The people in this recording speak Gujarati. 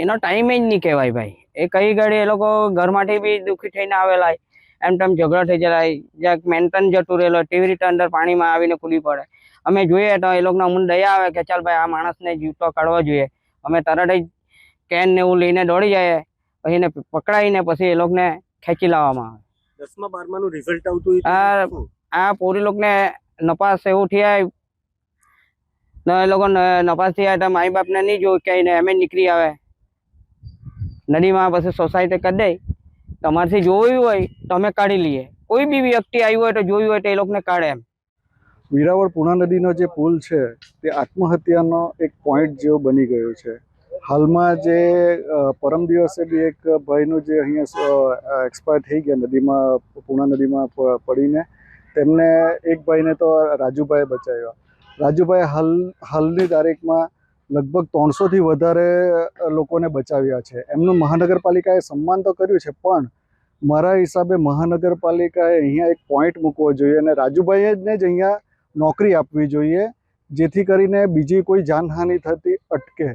એનો ટાઈમ જ નહીં કહેવાય ભાઈ. એ કઈ ઘડી એ લોકો ઘરમાંથી બી દુઃખી થઈને આવેલા એમ તેમ ઝઘડો થઈ જાય જ્યાં મેન્ટન જતું રહેલો તેવી રીતે અંદર પાણીમાં આવીને કૂદી પડે. અમે જોઈએ તો એ લોકોને અમને દયા આવે કે ચાલ ભાઈ આ માણસને જીવતો કાઢવો જોઈએ. અમે તરત જ કેન ને એવું લઈને દોડી જાય પછી એને પકડાઈને પછી એ લોકોને ખેંચી લાવવામાં આવે. દસમા બારમાનું રિઝલ્ટ આવતું આ- આ પોરી લોકોને નપાસ એવું થયા ને એ લોકો નપાસ થયા તો માઈ બાપને નહીં જોયું કે એને એમ નીકળી આવે. નદીમાં પછી સોસાયટી કરી દે. તમારથી જોયું હોય તો અમે કાઢી લઈએ. કોઈ બી વ્યક્તિ આવ્યું હોય તો જોયું હોય તો એ લોકોને કાઢે એમ. વીરાવળ પૂના નદીનો જે પુલ છે, તે આત્મહત્યાનો એક પોઈન્ટ જેવો બની ગયો છે. હાલમાં જે પરમ દિવસે બી એક ભાઈનું જે અહીંયા એક્સપાયર થઈ ગયા નદીમાં પૂણા નદીમાં પડીને, તેમને એક ભાઈને તો રાજુભાઈએ બચાવ્યા. રાજુભાઈ હાલ, હાલની તારીખમાં લગભગ ત્રણસોથી વધારે લોકોને બચાવ્યા છે. એમનું મહાનગરપાલિકાએ સન્માન તો કર્યું છે, પણ મારા હિસાબે મહાનગરપાલિકાએ અહીંયા એક પોઈન્ટ મૂકવો જોઈએ અને રાજુભાઈને જ અહીંયા નોકરી આપવી જોઈએ, જેથી કરીને બીજી કોઈ જાનહાનિ થતી અટકે.